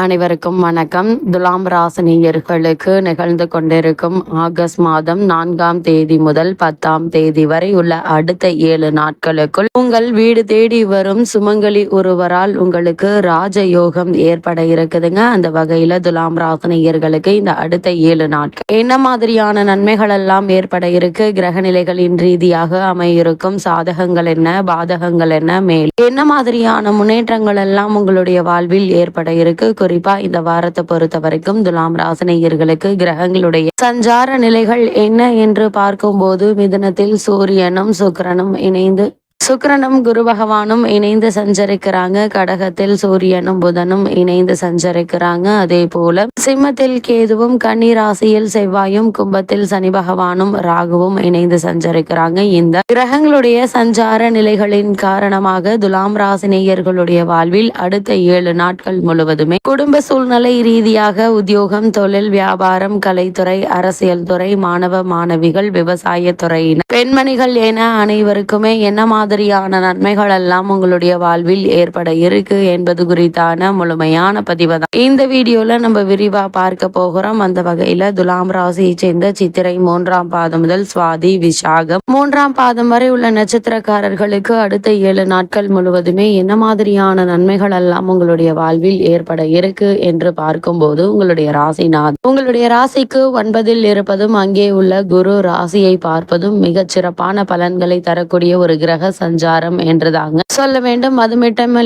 அனைவருக்கும் வணக்கம். துலாம் ராசினியர்களுக்கு நிகழ்ந்து கொண்டிருக்கும் ஆகஸ்ட் மாதம் நான்காம் தேதி முதல் பத்தாம் தேதி வரை உள்ள அடுத்த ஏழு நாட்களுக்குள் உங்கள் வீடு தேடி வரும் சுமங்கலி ஒருவரால் உங்களுக்கு ராஜ யோகம் ஏற்பட இருக்குதுங்க. அந்த வகையில துலாம் ராசினியர்களுக்கு இந்த அடுத்த ஏழு நாட்கள் என்ன மாதிரியான நன்மைகள் எல்லாம் ஏற்பட இருக்கு? கிரக நிலைகளின் ரீதியாக அமையிருக்கும். சாதகங்கள் என்ன? பாதகங்கள் என்ன? மேல் என்ன மாதிரியான முன்னேற்றங்கள் எல்லாம் உங்களுடைய வாழ்வில் ஏற்பட இருக்கு? குறிப்பா இந்த வாரத்தை பொறுத்த வரைக்கும் துலாம் ராசினியர்களுக்கு கிரகங்களுடைய சஞ்சார நிலைகள் என்ன என்று பார்க்கும்போது மிதனத்தில் சூரியனும் சுக்கரனும் இணைந்து சுக்கிரனும் குரு பகவானும் இணைந்து சஞ்சரிக்கிறாங்க. கடகத்தில் சூரியனும் புதனும் இணைந்து சஞ்சரிக்கிறாங்க. அதே போல சிம்மத்தில் கேதுவும் கன்னி ராசியில் செவ்வாயும் கும்பத்தில் சனி பகவானும் ராகுவும் இணைந்து சஞ்சரிக்கிறாங்க. இந்த கிரகங்களுடைய சஞ்சார நிலைகளின் காரணமாக துலாம் ராசினியர்களுடைய வாழ்வில் அடுத்த ஏழு நாட்கள் முழுவதுமே குடும்ப சூழ்நிலை ரீதியாக உத்தியோகம் தொழில் வியாபாரம் கலைத்துறை அரசியல் துறை மாணவ மாணவிகள் விவசாய துறையினர் பெண்மணிகள் என அனைவருக்குமே என்ன மாதிரியான நன்மைகள் எல்லாம் உங்களுடைய வாழ்வில் ஏற்பட இருக்கு என்பது குறித்தான முழுமையான பதிவு தான் இந்த வீடியோல நம்ம விரிவா பார்க்க போகிறோம். அந்த வகையில துலாம் ராசியை சேர்ந்த சித்திரை மூன்றாம் பாதம் முதல் சுவாதி விசாகம். மூன்றாம் பாதம் வரை உள்ள நட்சத்திரக்காரர்களுக்கு அடுத்த ஏழு நாட்கள் முழுவதுமே என்ன மாதிரியான நன்மைகள் எல்லாம் உங்களுடைய வாழ்வில் ஏற்பட இருக்கு என்று பார்க்கும்போது உங்களுடைய ராசிநாத் உங்களுடைய ராசிக்கு ஒன்பதில் இருப்பதும் அங்கே உள்ள குரு ராசியை பார்ப்பதும் மிகச் சிறப்பான பலன்களை தரக்கூடிய ஒரு கிரக சஞ்சாரம் என்றுதாங்க சொல்ல வேண்டும். அது மட்டும்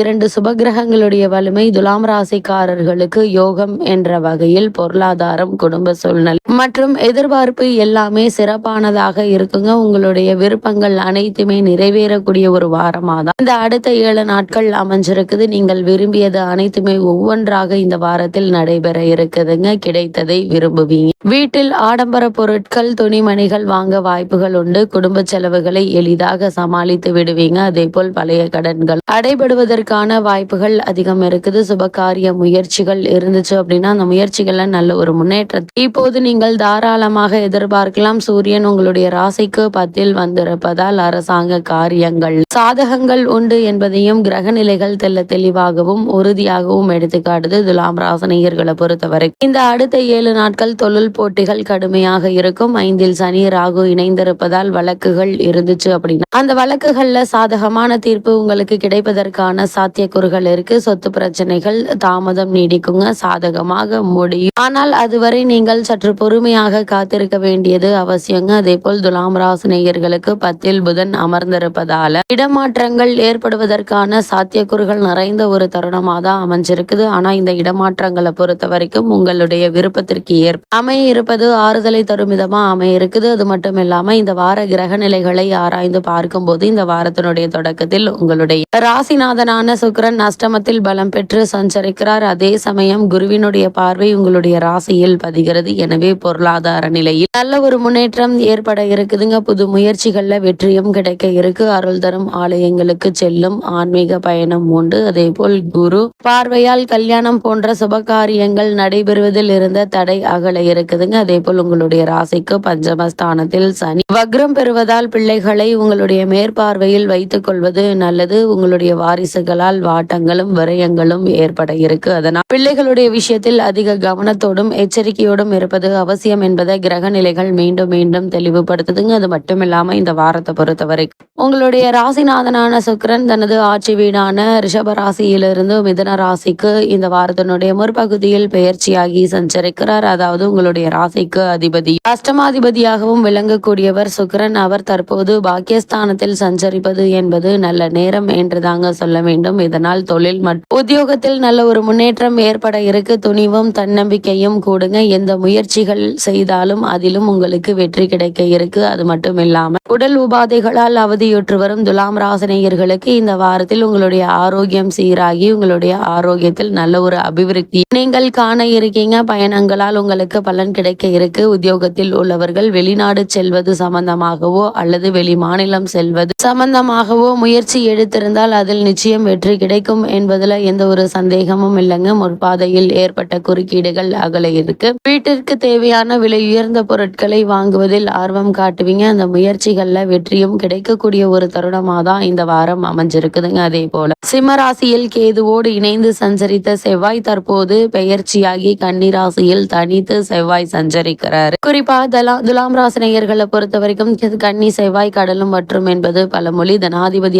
இரண்டு சுபகிரகங்களுடைய வலிமை துலாம் ராசிக்காரர்களுக்கு யோகம் என்ற வகையில் பொருளாதாரம் குடும்ப சூழ்நிலை மற்றும் எதிர்பார்ப்பு எல்லாமே சிறப்பானதாக இருக்குங்க. உங்களுடைய விருப்பங்கள் அனைத்துமே நிறைவேறக்கூடிய ஒரு வாரமாக தான் இந்த அடுத்த ஏழு நாட்கள் அமைஞ்சிருக்குது. நீங்கள் விரும்பியது அனைத்துமே ஒவ்வொன்றாக இந்த வாரத்தில் நடைபெற இருக்குதுங்க. கிடைத்ததை விரும்புவீங்க. வீட்டில் ஆடம்பர பொருட்கள் துணிமணிகள் வாங்க வாய்ப்புகள் உண்டு. குடும்ப செலவுகளை எளிதாக சமாளித்து விடுவீங்க. அதே போல் பழைய கடன்கள் அடைபடுவதற்கான வாய்ப்புகள் அதிகம் இருக்குது. சுபகாரிய முயற்சிகள் இருந்துச்சு அப்படின்னா அந்த முயற்சிகள்ல நல்ல ஒரு முன்னேற்றம். இப்போது நீங்கள் தாராளமாக எதிர்பார்க்கலாம். சூரியன் உங்களுடைய ராசிக்கு பத்தில் வந்திருப்பதால் அரசாங்க காரியங்கள் சாதகங்கள் உண்டு என்பதையும் கிரக நிலைகள் தெல்ல தெளிவாகவும் உறுதியாகவும் எடுத்துக்காட்டுது துலாம் ராசனியர்களை பொறுத்தவரை. இந்த அடுத்த ஏழு நாட்கள் தொழில் போட்டிகள் கடுமையாக இருக்கும். ஐந்தில் சனி ராகு இணைந்திருப்பதால் வழக்குகள் இருந்துச்சு அப்படின்னா அந்த வழக்குகள்ல சாதகமான தீர்ப்பு உங்களுக்கு கிடைப்பதற்கான சாத்தியக்கூறுகள் இருக்கு. சொத்து பிரச்சனைகள் தாமதம் நீடிக்குங்க. சாதகமாக முடியும். ஆனால் அதுவரை நீங்கள் சற்று பொறுமையாக காத்திருக்க வேண்டியது அவசியங்க. அதே போல் துலாம் ராசி நேயர்களுக்கு பத்தில் புதன் அமர்ந்திருப்பதால இடமாற்றங்கள் ஏற்படுவதற்கான சாத்தியக்கூறுகள் நிறைந்த ஒரு தருணமாக தான் அமைஞ்சிருக்குது. ஆனா இந்த இடமாற்றங்களை பொறுத்த வரைக்கும் உங்களுடைய விருப்பத்திற்கு ஏற்ப அமைய இருப்பது ஆறுதலை தரும் விதமா அமைய இருக்குது. அது மட்டும் இல்லாம இந்த வார கிரக நிலைகளை ஆராய்ந்து பார்க்கும்போது இந்த வாரத்தினுடைய தொடக்கத்தில் உங்களுடைய ராசிநாதனான சுக்கரன் அஷ்டமத்தில் பலம் பெற்று சஞ்சரிக்கிறார். அதே சமயம் குருவினுடைய பார்வை உங்களுடைய ராசியில் பதிகிறது. எனவே பொருளாதார நிலையில் நல்ல ஒரு முன்னேற்றம் ஏற்பட இருக்குதுங்க. புது முயற்சிகள்ல வெற்றியும் கிடைக்க இருக்கு. அருள் தரும் ஆலயங்களுக்கு செல்லும் ஆன்மீக பயணம் உண்டு. அதே போல் குரு பார்வையால் கல்யாணம் போன்ற சுபகாரியங்கள் நடைபெறுவதில் இருந்த தடை அகல இருக்குதுங்க. அதே போல் உங்களுடைய ராசிக்கு பஞ்சமஸ்தானத்தில் சனி வக்ரம் பெறுவதால் பிள்ளைகளை உங்களுடைய மேற்பார்வையில் வைத்துக் கொள்வது நல்லது உங்களுடைய வாரிசுகளால் வாட்டங்களும் விரயங்களும் ஏற்பட இருக்கு. அதனால் பிள்ளைகளுடைய விஷயத்தில் அதிக கவனத்தோடும் எச்சரிக்கையோடும் இருப்பது அவசியம் என்பதை கிரக நிலைகள் மீண்டும் மீண்டும் தெளிவுபடுத்துதுங்க. அது மட்டும் இல்லாம இந்த வாரத்தை பொறுத்தவரை உங்களுடைய ராசிநாதனான சுக்கரன் தனது ஆட்சி வீடான ரிஷப ராசியிலிருந்து மிதன ராசிக்கு இந்த வாரத்தினுடைய முற்பகுதியில் பெயர்ச்சியாகி சஞ்சரிக்கிறார். அதாவது உங்களுடைய ராசிக்கு அதிபதி. அஷ்டமாதிபதியாகவும் விளங்கக்கூடியவர் சுக்கரன். அவர் தற்போது பாக்கியஸ்தானத்தில் சஞ்சரிப்பது என்பது நல்ல நேரம் என்று தாங்க சொல்ல வேண்டும். இதனால் தொழில் மற்றும் உத்தியோகத்தில் நல்ல ஒரு முன்னேற்றம் ஏற்பட இருக்கு. துணிவும் தன்னம்பிக்கையும் கூடுங்க. எந்த முயற்சிகள் செய்தாலும் அதிலும் உங்களுக்கு வெற்றி கிடைக்க இருக்கு. அது மட்டும் இல்லாமல் உடல் உபாதைகளால் அவதியுற்று வரும் துலாம் ராசினியர்களுக்கு இந்த வாரத்தில் உங்களுடைய ஆரோக்கியம் சீராகி உங்களுடைய ஆரோக்கியத்தில் நல்ல ஒரு அபிவிருத்தி. நீங்கள் காண இருக்கீங்க. பயணங்களால் உங்களுக்கு பலன் கிடைக்க இருக்கு. உத்தியோகத்தில் உள்ளவர்கள் வெளிநாடு செல்வது சம்பந்தமாகவோ அல்லது வெளி மாநிலம் செல்வது சம்பந்தமாகவோ முயற்சி முயற்சி எடுத்திருந்தால் அதில் நிச்சயம் வெற்றி கிடைக்கும் என்பதில் எந்த ஒரு சந்தேகமும் இல்லைங்க. முற்பாதையில் ஏற்பட்ட குறுக்கீடுகள் அகல இருக்கு. வீட்டிற்கு தேவையான விலை உயர்ந்த பொருட்களை வாங்குவதில் ஆர்வம் காட்டுவீங்க. அந்த முயற்சிகள்ல வெற்றியும் கிடைக்கக்கூடிய ஒரு தருணமா தான் இந்த வாரம் அமைஞ்சிருக்குதுங்க. அதே போல சிம்மராசியில் கேதுவோடு இணைந்து சஞ்சரித்த செவ்வாய் தற்போது பெயர்ச்சியாகி கன்னிராசியில் தனித்து செவ்வாய் சஞ்சரிக்கிறார். குறிப்பா தலா துலாம் ராசினியர்களை பொறுத்த வரைக்கும் கன்னி செவ்வாய் கடலும் மற்றும் என்பது பலமொழி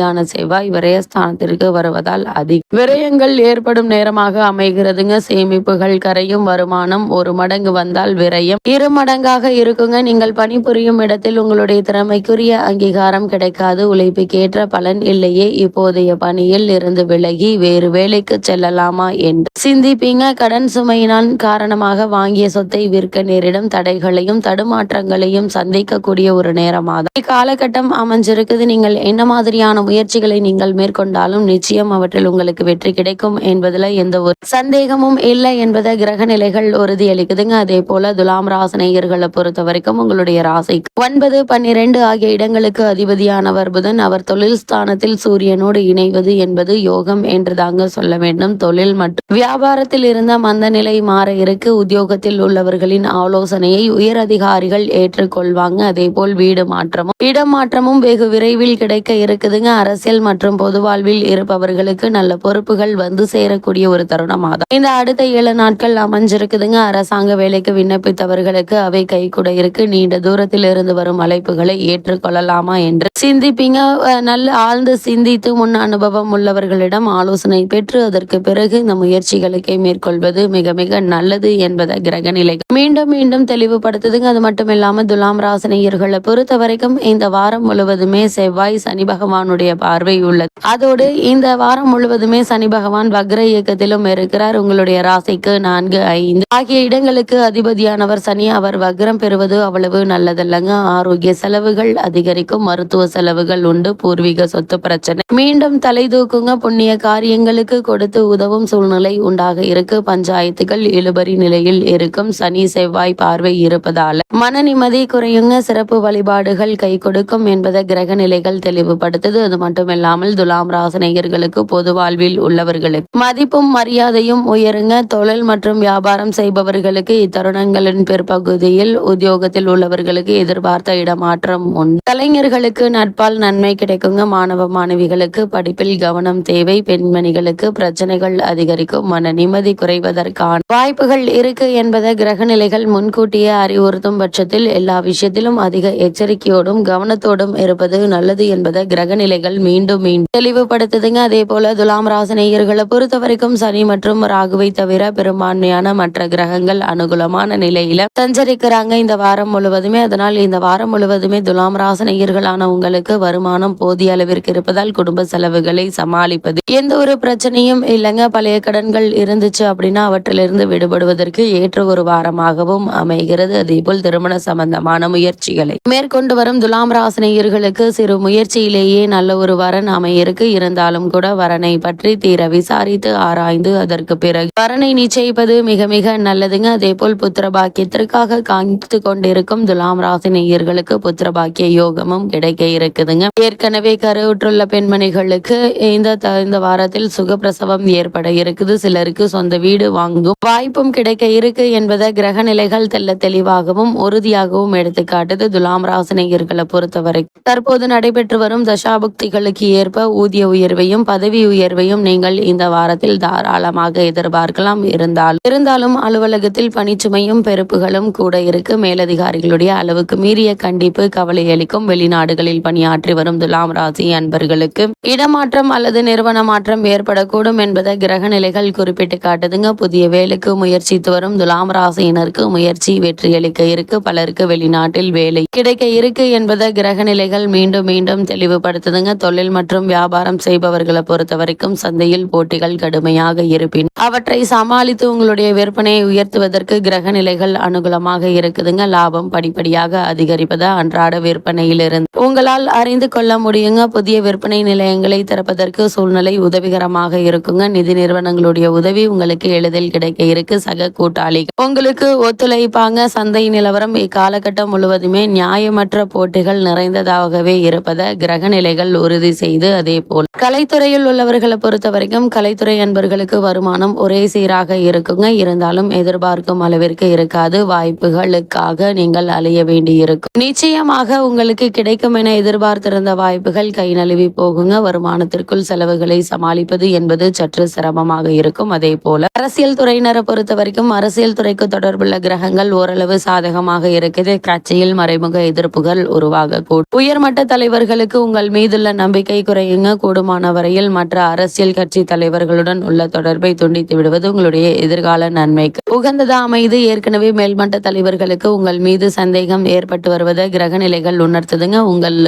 தனாதிபதியான செவ்வாய் விரயஸ்தானத்திற்கு வருவதால் அதிக விரயங்கள் ஏற்படும் நேரமாக அமைகிறதுங்க. சேமிப்புகள் கரையும் வருமானம் ஒரு மடங்கு வந்தால் விரயம். இரு மடங்காக இருக்குங்க. நீங்கள் பணிபுரியும் இடத்தில் உங்களுடைய திறமைக்குரிய அங்கீகாரம் கிடைக்காது. உழைப்புக்கேற்ற பலன் இல்லையே. இப்போதைய பணியில் இருந்து விலகி வேறு வேலைக்கு செல்லலாமா என்று சிந்திப்பீங்க. கடன் சுமையினால் காரணமாக வாங்கிய சொத்தை விற்க நேரிடும் தடைகளையும் தடுமாற்றங்களையும் சந்திக்கக்கூடிய ஒரு நேரமாக காலகட்டம் அமைஞ்சிருக்குது. நீங்கள் என்ன மாதிரியான முயற்சிகளை நீங்கள் மேற்கொண்டாலும் நிச்சயம் அவற்றில் உங்களுக்கு வெற்றி கிடைக்கும் என்பதுல எந்த ஒரு சந்தேகமும் இல்லை என்பதை கிரக நிலைகள் உறுதியளிக்குதுங்க. அதே போல துலாம் ராசனையர்களை பொறுத்த வரைக்கும் உங்களுடைய ராசி ஒன்பது பன்னிரண்டு ஆகிய இடங்களுக்கு அதிபதியானவர் புதன். அவர் தொழில் ஸ்தானத்தில் சூரியனோடு இணைவது என்பது யோகம் என்று தாங்க சொல்ல வேண்டும். தொழில் மற்றும் வியாபாரத்தில் இருந்த மந்த நிலை மாற இருக்கு. உத்தியோகத்தில் உள்ளவர்களின் ஆலோசனையை உயர் அதிகாரிகள் ஏற்றுக்கொள்வாங்க. அதே போல் வீடு மாற்றமும் இடம் மாற்றமும் வெகு விரைவில் கிடைக்க இருக்குதுங்க. அரசியல் மற்றும் பொது வாழ்வில் இருப்பவர்களுக்கு நல்ல பொறுப்புகள் வந்து சேரக்கூடிய ஒரு தருணமாக இந்த அடுத்த ஏழு நாட்கள் அமைஞ்சிருக்குதுங்க. அரசாங்க வேலைக்கு விண்ணப்பித்தவர்களுக்கு அவை கை கூட இருக்கு. நீண்ட தூரத்தில் இருந்து வரும் அழைப்புகளை ஏற்றுக்கொள்ளலாமா என்று சிந்திப்பீங்க. நல்ல ஆழ்ந்து சிந்தித்து முன் அனுபவம் உள்ளவர்களிடம் ஆலோசனை பெற்று அதற்கு பிறகு இந்த முயற்சிகளுக்கே மேற்கொள்வது மிக மிக நல்லது என்பதை கிரக மீண்டும் மீண்டும் தெளிவுபடுத்துதுங்க. அது மட்டும் இல்லாம துலாம் ராசினியர்களை பொறுத்த வரைக்கும் இந்த வாரம் முழுவதுமே செவ்வாய் சனி பகவானுடைய பார்வை உள்ளது. அதோடு இந்த வாரம் முழுவதுமே சனி பகவான் வக்ர இயக்கத்திலும் இருக்கிறார். உங்களுடைய ராசிக்கு நான்கு ஐந்து ஆகிய இடங்களுக்கு அதிபதியானவர் சனி. அவர் வக்ரம் பெறுவது அவ்வளவு நல்லதல்லங்க. ஆரோக்கிய செலவுகள் அதிகரிக்கும். மருத்துவ செலவுகள் உண்டு. பூர்வீக சொத்து பிரச்சனை. மீண்டும் தலை தூக்குங்க. புண்ணிய காரியங்களுக்கு கொடுத்து உதவும் சூழ்நிலை உண்டாக இருக்கு. பஞ்சாயத்துகள் இழுபறி நிலையில் இருக்கும். சனி செவ்வாய் பார்வை இருப்பதால. மன நிம்மதி குறையுங்க. சிறப்பு வழிபாடுகள் கை கொடுக்கும் என்பதை கிரக நிலைகள் தெளிவுபடுத்துது. அது மட்டுமில்லாமல் துலாம் ராசனையர்களுக்கு பொது வாழ்வில் உள்ளவர்களுக்கு. மதிப்பும் மரியாதையும் உயருங்க. தொழில் மற்றும் வியாபாரம் செய்பவர்களுக்கு இத்தருணங்களின் பிற்பகுதியில் உத்தியோகத்தில் உள்ளவர்களுக்கு எதிர்பார்த்த இடமாற்றம் உண்டு. கலைஞர்களுக்கு நட்பால் நன்மை கிடைக்குங்க. மாணவ மாணவிகளுக்கு படிப்பில் கவனம் தேவை. பெண்மணிகளுக்கு பிரச்சனைகள் அதிகரிக்கும். மன நிம்மதி குறைவதற்கான வாய்ப்புகள் இருக்கு என்பதை கிரக நிலைகள் முன்கூட்டியே அறிவுறுத்தும் பட்சத்தில் எல்லா விஷயத்திலும் அதிக எச்சரிக்கையோடும் கவனத்தோடும் இருப்பது நல்லது என்பதை கிரக நிலைகள் மீண்டும் மீண்டும் தெளிவுபடுத்துதுங்க. அதே போல துலாம் ராசினியர்களை பொறுத்த வரைக்கும் சனி மற்றும் ராகுவை தவிர பெரும்பான்மையான மற்ற கிரகங்கள் அனுகூலமான நிலையில சஞ்சரிக்கிறாங்க. இந்த வாரம் முழுவதுமே அதனால் இந்த வாரம் முழுவதுமே துலாம் ராசினியர்களான உங்களுக்கு வருமானம் போதிய அளவிற்கு இருப்பதால் குடும்ப செலவுகளை சமாளிப்பது எந்த ஒரு பிரச்சனையும் இல்லைங்க. பழைய கடன்கள் இருந்துச்சு அப்படின்னா அவற்றிலிருந்து விடுபடுவதற்கு ஏற்ற ஒரு வாரமாகவும் அமைகிறது. அதேபோல் திருமண சம்பந்தமான முயற்சிகளை மேற்கொண்டு வரும் துலாம் ராசினியர்களுக்கு சிறு முயற்சியிலேயே நல்ல ஒரு வரன் அமையிருக்கு. இருந்தாலும் கூட வரனை பற்றி தீர விசாரித்து ஆராய்ந்து அதற்கு பிறகு வரனை நிச்சயிப்பது மிக மிக நல்லதுங்க. அதே போல் புத்திர பாக்கியத்திற்காக காத்து கொண்டிருக்கும் துலாம் ராசினியர்களுக்கு புத்திர பாக்கிய யோகமும் கிடைக்க இருக்குதுங்க. ஏற்கனவே கருவுற்றுள்ள பெண்மணிகளுக்கு இந்த இந்த வாரத்தில் சுகப்பிரசவம் ஏற்பட இருக்குது. சிலருக்கு சொந்த வீடு வாங்கும் வாய்ப்பும் கிடைக்க இருக்கு என்பதை கிரக நிலைகள் தெல்ல தெளிவாகவும் உறுதியாகவும் எடுத்துக்காட்டுது துலாம் ராசினியர்களை பொறுத்தவரை. தற்போது நடைபெற்று வரும் தசாபுக்திகளுக்கு ஏற்ப ஊதிய உயர்வையும் பதவி உயர்வையும் நீங்கள் இந்த வாரத்தில் தாராளமாக எதிர்பார்க்கலாம். இருந்தால் இருந்தாலும் அலுவலகத்தில் பணிச்சுமையும் பெருப்புகளும் கூட இருக்கு. மேலதிகாரிகளுடைய அளவுக்கு மீறிய கண்டிப்பு கவலை அளிக்கும் வெளிநாடுகளில் பணியாற்றி வரும் துலாம் ராசி அன்பர்களுக்கு இடமாற்றம் அல்லது நிறுவன மாற்றம் ஏற்படக்கூடும் என்பதை கிரக நிலைகள் குறிப்பிட்டு காட்டுதுங்க. புதிய வேலைக்கு முயற்சித்து வரும் துலாம் ராசியினருக்கு முயற்சி வெற்றியளிக்க இருக்கு. பலருக்கு வெளிநாட்டில் வேலை கிடைக்க இருக்கு என்பதை கிரக நிலைகள் மீண்டும் மீண்டும் தெளிவுபடுத்துதுங்க. தொழில் மற்றும் வியாபாரம் செய்பவர்களை பொறுத்த வரைக்கும் சந்தையில் போட்டிகள் கடுமையாக இருப்பின் அவற்றை சமாளித்து உங்களுடைய விற்பனையை உயர்த்துவதற்கு கிரக நிலைகள் அனுகூலமாக இருக்குதுங்க. லாபம் படிப்படியாக அதிகரிப்பதை அன்றாட விற்பனையிலிருந்து உங்களால் உங்களால் அறிந்து கொள்ள முடியுங்க. புதிய விற்பனை நிலையங்களை திறப்பதற்கு சூழ்நிலை உதவிகரமாக இருக்குங்க. நிதி நிறுவனங்களுடைய உதவி உங்களுக்கு எளிதில் கிடைக்க இருக்கு. சக கூட்டாளிகள் உங்களுக்கு ஒத்துழைப்பாங்க. சந்தை நிலவரம் இக்காலகட்டம் முழுவதுமே நியாயமற்ற போட்டிகள் நிறைந்ததாகவே இருப்பதை கிரக நிலைகள் உறுதி செய்து அதே போல் கலைத்துறையில் உள்ளவர்களை பொறுத்த வரைக்கும் கலைத்துறை அன்பர்களுக்கு வருமானம் ஒரே சீராக இருக்குங்க. இருந்தாலும் எதிர்பார்க்கும் அளவிற்கு இருக்காது. வாய்ப்புகளுக்காக நீங்கள் அலைய வேண்டியிருக்கும். நிச்சயமாக உங்களுக்கு கிடைக்கும் என எதிர்பார்த்திருந்த வாய்ப்புகள் கை நழுவி போகுங்க. வருமானத்திற்குள் செலவுகளை சமாளிப்பது என்பது சற்று சிரமமாக இருக்கும். அதே போல அரசியல் துறையினரை பொறுத்த வரைக்கும் அரசியல் துறைக்கு தொடர்புள்ள கிரகங்கள் ஓரளவு சாதகமாக இருக்குது. கட்சியில் மறைமுக எதிர்ப்புகள் உருவாக கூடும் உயர்மட்ட தலைவர்களுக்கு உங்கள் மீதுள்ள நம்பிக்கை குறையுங்க. கூடுமான வரையில் மற்ற அரசியல் கட்சி தலைவர்களுடன் உள்ள தொடர்பை துண்டித்து விடுவது உங்களுடைய எதிர்கால நன்மைக்கு. உகந்ததா அமைது. ஏற்கனவே மேல்மட்ட தலைவர்களுக்கு உங்கள் மீது சந்தேகம் ஏற்பட்டு வருவதை கிரக நிலைகள் உணர்த்துதுங்க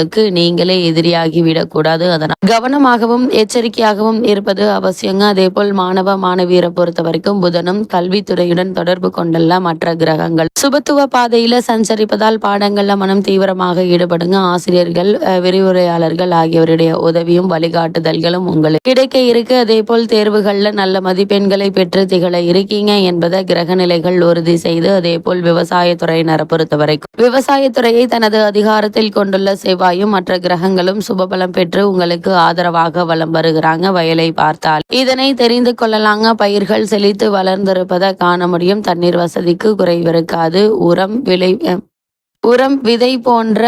உங்களுக்கு நீங்களே எதிரியாகி விடக்கூடாது. அதனால் கவனமாகவும் எச்சரிக்கையாகவும் இருப்பது அவசியங்க. அதே போல் மாணவ மாணவியரை பொறுத்த வரைக்கும் புதனும் கல்வித்துறையுடன் தொடர்பு கொண்டுள்ள மற்ற கிரகங்கள். சுபத்துவ பாதையில சஞ்சரிப்பதால் பாடங்கள்ல மனம் தீவிரமாக ஈடுபடுங்க. ஆசிரியர்கள் விரிவுரையாளர்கள் ஆகியோருடைய உதவியும் வழிகாட்டுதல்களும் உங்களுக்கு கிடைக்க இருக்கு. அதே போல் தேர்வுகள்ல நல்ல மதிப்பெண்களை பெற்று திகழ இருக்கீங்க என்பதை கிரக நிலைகள் உறுதி செய்து அதே போல் விவசாயத்துறையினரை பொறுத்த வரைக்கும் விவசாயத்துறையை தனது அதிகாரத்தில் கொண்டுள்ள செவ்வாய் செவ்வாயும் மற்ற கிரகங்களும் சுபபலம் பெற்று உங்களுக்கு ஆதரவாக வலம் வருகிறாங்க வயலை பார்த்தால். இதனை தெரிந்து கொள்ளலாங்க. பயிர்கள் செழித்து வளர்ந்திருப்பதை காண முடியும். தண்ணீர் வசதிக்கு குறைவிருக்காது உரம் விளை உரம் விதை போன்ற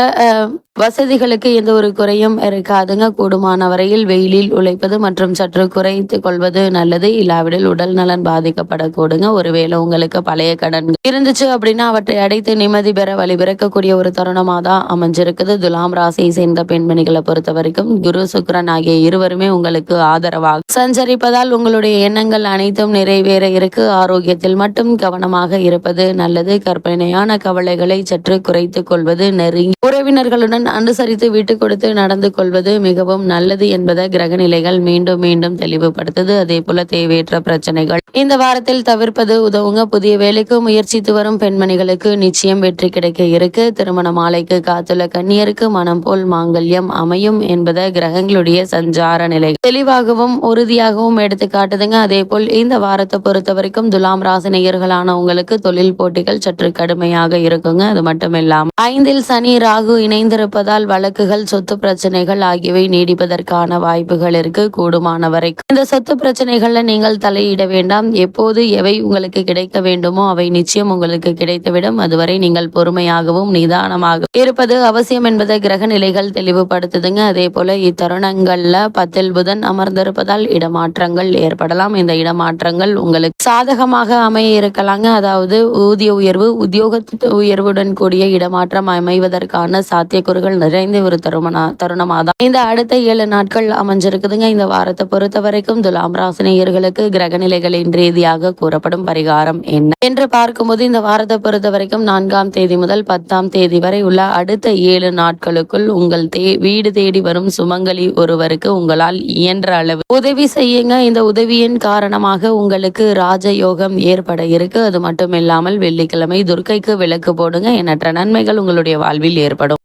வசதிகளுக்கு எந்த ஒரு குறையும் இருக்காதுங்க. கூடுமான வரையில் வெயிலில் உழைப்பது மற்றும் சற்று குறைத்து கொள்வது நல்லது. இல்லாவிடில் உடல் நலன் பாதிக்கப்படக்கூடுங்க. ஒருவேளை உங்களுக்கு பழைய கடன் இருந்துச்சு அப்படின்னா அவற்றை அடைத்து நிம்மதி பெற வழிபிறக்கக்கூடிய ஒரு தருணமாக தான் அமைஞ்சிருக்குது. துலாம் ராசியை சேர்ந்த பெண்மணிகளை பொறுத்த வரைக்கும் குரு சுக்ரன் ஆகிய இருவருமே உங்களுக்கு ஆதரவாக சஞ்சரிப்பதால் உங்களுடைய எண்ணங்கள் அனைத்தும் நிறைவேற இருக்கு. ஆரோக்கியத்தில் மட்டும் கவனமாக இருப்பது நல்லது. கற்பனையான கவலைகளை சற்று குறைத்துக் கொள்வது நெருங்கி. உறவினர்களுடன் அனுசரித்து விட்டு கொடுத்து நடந்து கொள்வது மிகவும் நல்லது என்பதை கிரக நிலைகள் மீண்டும் மீண்டும் தெளிவுபடுத்துது. அதே போல தேவையற்ற பிரச்சனைகள். இந்த வாரத்தில் தவிர்ப்பது உதவுங்க. புதிய வேலைக்கு முயற்சித்து வரும் பெண்மணிகளுக்கு நிச்சயம் வெற்றி கிடைக்க இருக்கு. திருமண மாலைக்கு காத்துள்ள கன்னியருக்கு மனம் போல் மாங்கல்யம் அமையும் என்பதை கிரகங்களுடைய சஞ்சார நிலை தெளிவாகவும் உறுதியாகவும் எடுத்து காட்டுதுங்க. அதே போல் இந்த வாரத்தை பொறுத்த வரைக்கும் துலாம் ராசினியர்களான உங்களுக்கு தொழில் போட்டிகள் சற்று கடுமையாக இருக்குங்க. அது மட்டும் இல்லாம ஐந்தில் சனி ராகு இருப்பதால் வழக்குகள் சொத்து பிரச்சனைகள் ஆகியவை நீடிப்பதற்கான வாய்ப்புகள் இருக்கு. கூடுமான வரைக்கும் இந்த சொத்து பிரச்சனைகள்ல நீங்கள் தலையிட வேண்டாம். எப்போது எவை உங்களுக்கு கிடைக்க வேண்டுமோ அவை நிச்சயம் உங்களுக்கு கிடைத்துவிடும். அதுவரை நீங்கள் பொறுமையாகவும் நிதானமாக இருப்பது அவசியம் என்பதை கிரக நிலைகள் தெளிவுபடுத்துதுங்க. அதே போல இத்தருணங்கள்ல பத்தில் புதன் அமர்ந்திருப்பதால் இடமாற்றங்கள் ஏற்படலாம். இந்த இடமாற்றங்கள் உங்களுக்கு சாதகமாக அமைய இருக்கலாங்க அதாவது ஊதிய உயர்வு உத்தியோக உயர்வுடன் கூடிய இடமாற்றம் அமைவதற்கான சாத்தியக்கூறுகள் நிறைந்த ஒரு தருமனா தருணமா தான் இந்த அடுத்த ஏழு நாட்கள் அமைஞ்சிருக்குதுங்க. இந்த வாரத்தை பொறுத்த வரைக்கும் துலாம் ராசினியர்களுக்கு கிரக நிலைகளின் ரீதியாக கூறப்படும் பரிகாரம் என்ன? என்று பார்க்கும்போது இந்த வாரத்தை பொறுத்த வரைக்கும் நான்காம் தேதி முதல் பத்தாம் தேதி வரை உள்ள அடுத்த ஏழு நாட்களுக்குள் உங்கள் தே வீடு தேடி வரும் சுமங்கலி ஒருவருக்கு உங்களால் இயன்ற அளவு உதவி செய்யுங்க. இந்த உதவியின் காரணமாக உங்களுக்கு ராஜயோகம் ஏற்பட இருக்கு. அது மட்டும் இல்லாமல் வெள்ளிக்கிழமை துர்க்கைக்கு விளக்கு போடுங்க. எண்ணற்ற நன்மைகள் உங்களுடைய வாழ்வில் ஏற்படும்.